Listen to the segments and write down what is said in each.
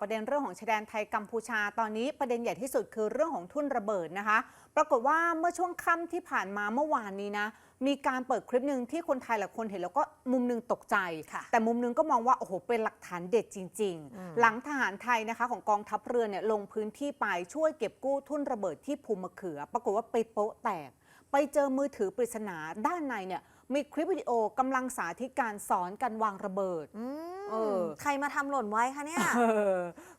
ประเด็นเรื่องของชายแดนไทยกัมพูชา ตอนนี้ประเด็นใหญ่ที่สุดคือเรื่องของทุ่นระเบิดนะคะ ปรากฏว่าเมื่อช่วงค่ำที่ผ่านมาเมื่อวานนี้นะมีการเปิดคลิปหนึ่งที่คนไทยหลายคนเห็นแล้วก็มุมหนึงตกใจค่ะแต่มุมหนึงก็มองว่าโอ้โหเป็นหลักฐานเด็ดจริงอืมๆหลังทหารไทยนะคะของกองทัพเรือเนี่ยลงพื้นที่ไปช่วยเก็บกู้ทุ่นระเบิดที่ภูมะเขือ ปรากฏว่าไปโป๊ะแตก ไปเจอมือถือปริศนาด้านในเนี่ยมีคลิปวิดีโอกำลังสาธิตการสอนการวางระเบิดอืมเออ ใครมาทำหล่นไว้คะเนี่ย เออ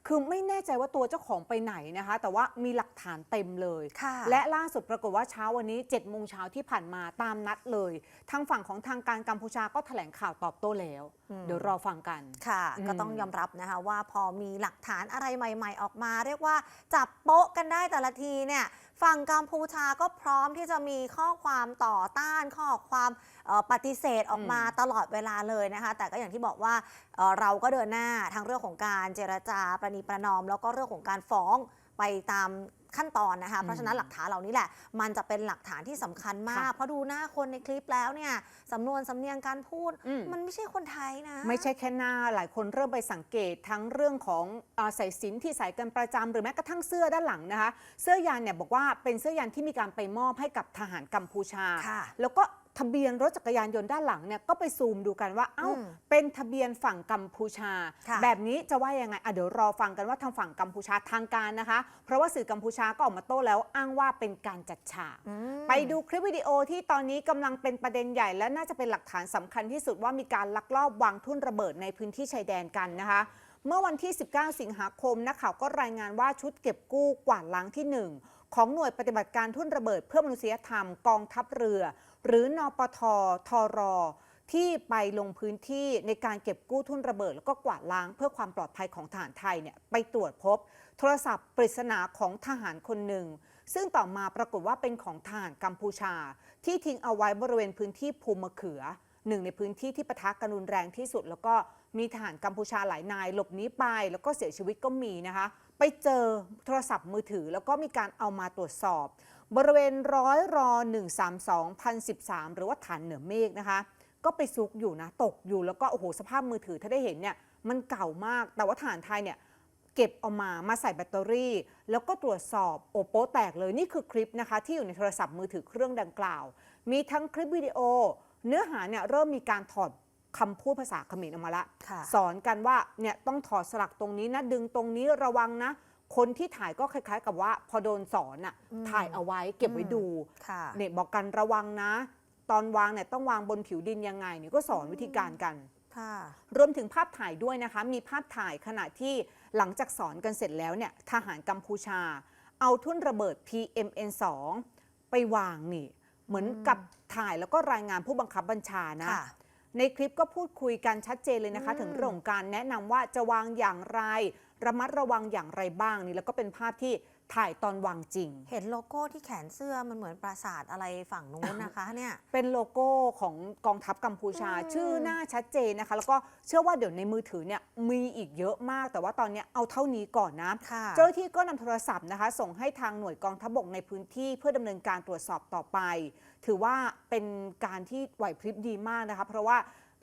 คือไม่แน่ใจว่าตัวเจ้าของไปไหนนะคะ แต่ว่ามีหลักฐานเต็มเลย ค่ะ และล่าสุดปรากฏว่าเช้าวันนี้7จ็ดโมงเช้าที่ผ่านมาตามนัดเลย ทางฝั่งของทางการกัมพูชาก็แถลงข่าวตอบโต้แล้ว อืม เดี๋ยวรอฟังกัน ค่ะ อืม ก็ต้องยอมรับนะคะว่าพอมีหลักฐานอะไรใหม่ ๆ ออกมา เรียกว่าจับโป๊ะกันได้แต่ละทีเนี่ยฝั่งกัมพูชาก็พร้อมที่จะมีข้อความต่อต้านข้อความเอ่อปฏิเสธออกมาตลอดเวลาเลยนะคะ แต่ก็อย่างที่บอกว่าเอ่อเราก็เดินหน้าทั้งเรื่องของการเจรจาประนีประนอม แล้วก็เรื่องของการฟ้องไปตามขั้นตอนนะคะ เพราะฉะนั้นหลักฐานเหล่านี้แหละ มันจะเป็นหลักฐานที่สำคัญมากค่ะเพราะดูหน้าคนในคลิปแล้วเนี่ยสำนวนสำเนียงการพูดอืมมันไม่ใช่คนไทยนะ ไม่ใช่แค่หน้าหลายคนเริ่มไปสังเกตทั้งเรื่องของอาสายสิญจนที่ใส่กันประจำหรือแม้กระทั่งเสื้อด้านหลังนะคะ เสื้อยันเนี่ยบอกว่าเป็นเสื้อยันที่มีการไปมอบให้กับทหารกัมพูชาค่ะแล้วก็ ทะเบียนรถจักรยานยนต์ด้านหลังเนี่ยก็ไปซูมดูกันว่า เอ้า อืมเป็นทะเบียนฝั่งกัมพูชา ค่ะ แบบนี้จะว่ายังไงอะเดี๋ยวรอฟังกันว่าทางฝั่งกัมพูชาทางการนะคะ เพราะว่าสื่อกัมพูชาก็ออกมาโต้แล้วอ้างว่าเป็นการจัดฉาก อืม ไปดูคลิปวิดีโอที่ตอนนี้กำลังเป็นประเด็นใหญ่ และน่าจะเป็นหลักฐานสำคัญที่สุดว่ามีการลักลอบวางทุ่นระเบิดในพื้นที่ชายแดนกันนะคะ เมื่อวันที่ 19 สิงหาคมนักข่าวก็รายงานว่าชุดเก็บกู้กวาดล้างที่ 1 ของหน่วยปฏิบัติการทุ่นระเบิดเพื่อมนุษยธรรมกองทัพเรือ หรือนปททรที่ไปลงพื้นที่ในการเก็บกู้ทุ่นระเบิด แล้วก็กวาดล้างเพื่อความปลอดภัยของทหารไทยเนี่ยไปตรวจพบ โทรศัพท์ปริศนาของทหารคนหนึ่ง ซึ่งต่อมาปรากฏว่าเป็นของทหารกัมพูชา ที่ทิ้งเอาไว้บริเวณพื้นที่ภูมะเขือ หนึ่งในพื้นที่ที่ปะทะกันรุนแรงที่สุด แล้วก็มีทหารกัมพูชาหลายนายหลบหนีไป แล้วก็เสียชีวิตก็มีนะคะ ไปเจอโทรศัพท์มือถือ แล้วก็มีการเอามาตรวจสอบ บริเวณร้อยรอ132 013 หรือว่าฐานเหนือเมฆนะคะ ก็ไปซุกอยู่นะตกอยู่แล้วก็โอ้โหสภาพมือถือถ้าได้เห็นเนี่ยมันเก่ามากแต่ว่าฐานไทยเนี่ยเก็บเอามามาใส่แบตเตอรี่ แล้วก็ตรวจสอบโอโปแตกเลยนี่คือคลิปนะคะ ที่อยู่ในโทรศัพท์มือถือเครื่องดังกล่าว มีทั้งคลิปวิดีโอ เนื้อหาเนี่ยเริ่มมีการถอดคำพูดภาษาเขมรออกมาละ ค่ะ สอนกันว่าเนี่ยต้องถอดสลักตรงนี้นะ ดึงตรงนี้ระวังนะ คนที่ถ่ายก็คล้ายๆ กับว่าพอโดนสอนอะอืม ถ่ายเอาไว้เก็บไว้ดู ค่ะ เนี่ยบอกกันระวังนะ ตอนวางเนี่ยต้องวางบนผิวดินยังไงเนี่ยก็สอนวิธีการกัน ค่ะ รวมถึงภาพถ่ายด้วยนะคะ มีภาพถ่ายขณะที่หลังจากสอนกันเสร็จแล้วเนี่ยทหารกัมพูชา เอาทุ่นระเบิด PMN2 ไปวางนี่ เหมือนกับถ่ายแล้วก็รายงานผู้บังคับบัญชานะค่ะในคลิปก็พูดคุยกันชัดเจนเลยนะคะอืมถึงเรื่องของการแนะนำว่าจะวางอย่างไร ระมัดระวังอย่างไรบ้างนี่แล้วก็เป็นภาพที่ถ่ายตอนวางจริง เห็นโลโก้ที่แขนเสื้อมันเหมือนปราสาทอะไรฝั่งนู้นนะคะเนี่ย เป็นโลโก้ของกองทัพกัมพูชาอืมชื่อหน้าชัดเจนนะคะ แล้วก็เชื่อว่าเดี๋ยวในมือถือเนี่ยมีอีกเยอะมาก แต่ว่าตอนเนี้ยเอาเท่านี้ก่อนนะค่ะเจ้าหน้าที่ก็นำโทรศัพท์นะคะ ส่งให้ทางหน่วยกองทัพบกในพื้นที่เพื่อดำเนินการตรวจสอบต่อไป ถือว่าเป็นการที่ไหวพริบดีมากนะคะ เพราะว่า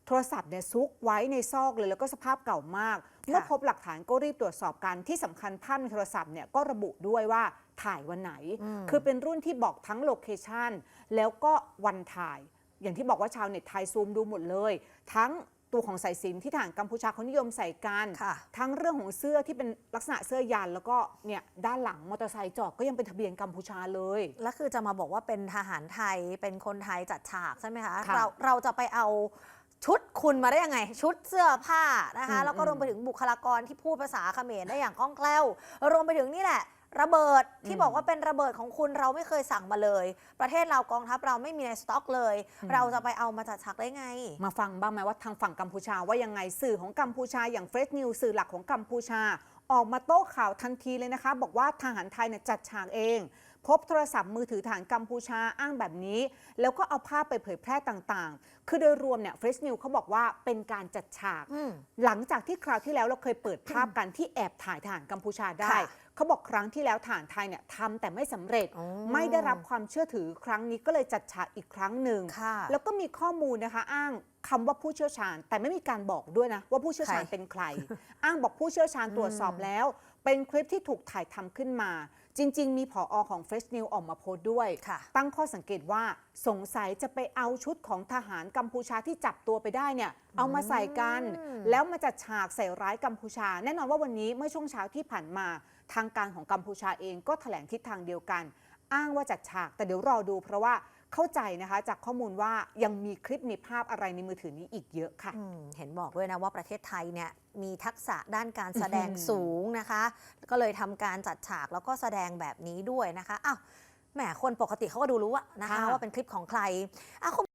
โทรศัพท์เนี่ยซุกไว้ในซอกเลยแล้วก็สภาพเก่ามาก เมื่อพบหลักฐานก็รีบตรวจสอบกันที่สำคัญภาพในโทรศัพท์เนี่ยก็ระบุด้วยว่าถ่ายวันไหนอืมคือเป็นรุ่นที่บอกทั้งโลเคชันแล้วก็วันถ่าย อย่างที่บอกว่าชาวเน็ตไทยซูมดูหมดเลย ทั้งตัวของสายสิญจนที่ทหารกัมพูชาเขานิยมใส่กันค่ะทั้งเรื่องของเสื้อที่เป็นลักษณะเสื้อยันแล้วก็เนี่ยด้านหลังมอเตอร์ไซค์จอดก็ยังเป็นทะเบียนกัมพูชาเลย แล้วคือจะมาบอกว่าเป็นทหารไทยเป็นคนไทยจัดฉากใช่ไหมคะค่ะเราเราจะไปเอา ชุดคุณมาได้ยังไง ชุดเสื้อผ้านะคะอืมแล้วก็อืมรวมไปถึงบุคลากรที่พูดภาษาเขมรได้อย่างคล่องแคล่ว รวมไปถึงนี่แหละ ระเบิดที่บอกว่าเป็นระเบิดของคุณเราไม่เคยสั่งมาเลย ประเทศเรากองทัพเราไม่มีในสต็อกเลย เราจะไปเอามาจัดฉากได้ไง มาฟังบ้างไหมว่าทางฝั่งกัมพูชาว่ายังไงสื่อของกัมพูชาอย่างเฟรชนิวสื่อหลักของกัมพูชา ออกมาโต้ข่าวทันทีเลยนะคะ บอกว่าทหารไทยเนี่ยจัดฉากเอง พบโทรศัพท์มือถือฐานกัมพูชาอ้างแบบนี้ แล้วก็เอาภาพไปเผยแพร่ต่างๆ คือโดยรวมเนี่ยเฟรชนิวเขาบอกว่าเป็นการจัดฉากอืมหลังจากที่คราวที่แล้วเราเคยเปิดภาพกันที่แอบถ่ายทหารกัมพูชาได้ค่ะเขาบอกครั้งที่แล้วทหารไทยเนี่ยทำแต่ไม่สำเร็จอ๋อไม่ได้รับความเชื่อถือครั้งนี้ก็เลยจัดฉากอีกครั้งหนึ่งค่ะแล้วก็มีข้อมูลนะคะอ้างคำว่าผู้เชี่ยวชาญ แต่ไม่มีการบอกด้วยนะ ว่าผู้เชี่ยวชาญใครเป็นใคร อ้างบอกผู้เชี่ยวชาญตรวจสอบแล้ว เป็นคลิปที่ถูกถ่ายทำขึ้นมา จริง ๆ มีผออของ Fresh News ออกมาโพสต์ด้วยค่ะตั้งข้อสังเกตว่าสงสัยจะไปเอาชุดของทหารกัมพูชาที่จับตัวไปได้เนี่ย เอามาใส่กันอืมแล้วมาจัดฉากใส่ร้ายกัมพูชา แน่นอนว่าวันนี้เมื่อช่วงเช้าที่ผ่านมา ทางการของกัมพูชาเองก็แถลงทิศทางเดียวกัน อ้างว่าจัดฉากแต่เดี๋ยวรอดูเพราะว่า เข้าใจนะคะจากข้อมูลว่ายังมีคลิปมีภาพอะไรในมือถือนี้อีกเยอะค่ะ อืมเห็นบอกด้วยนะว่าประเทศไทยเนี่ยมีทักษะด้านการแสดงอื้อหือ สูงนะคะ ก็เลยทำการจัดฉากแล้วก็แสดงแบบนี้ด้วยนะคะอ้าวแหมคนปกติเขาก็ดูรู้อะนะคะว่าเป็นคลิปของใครอะคุณ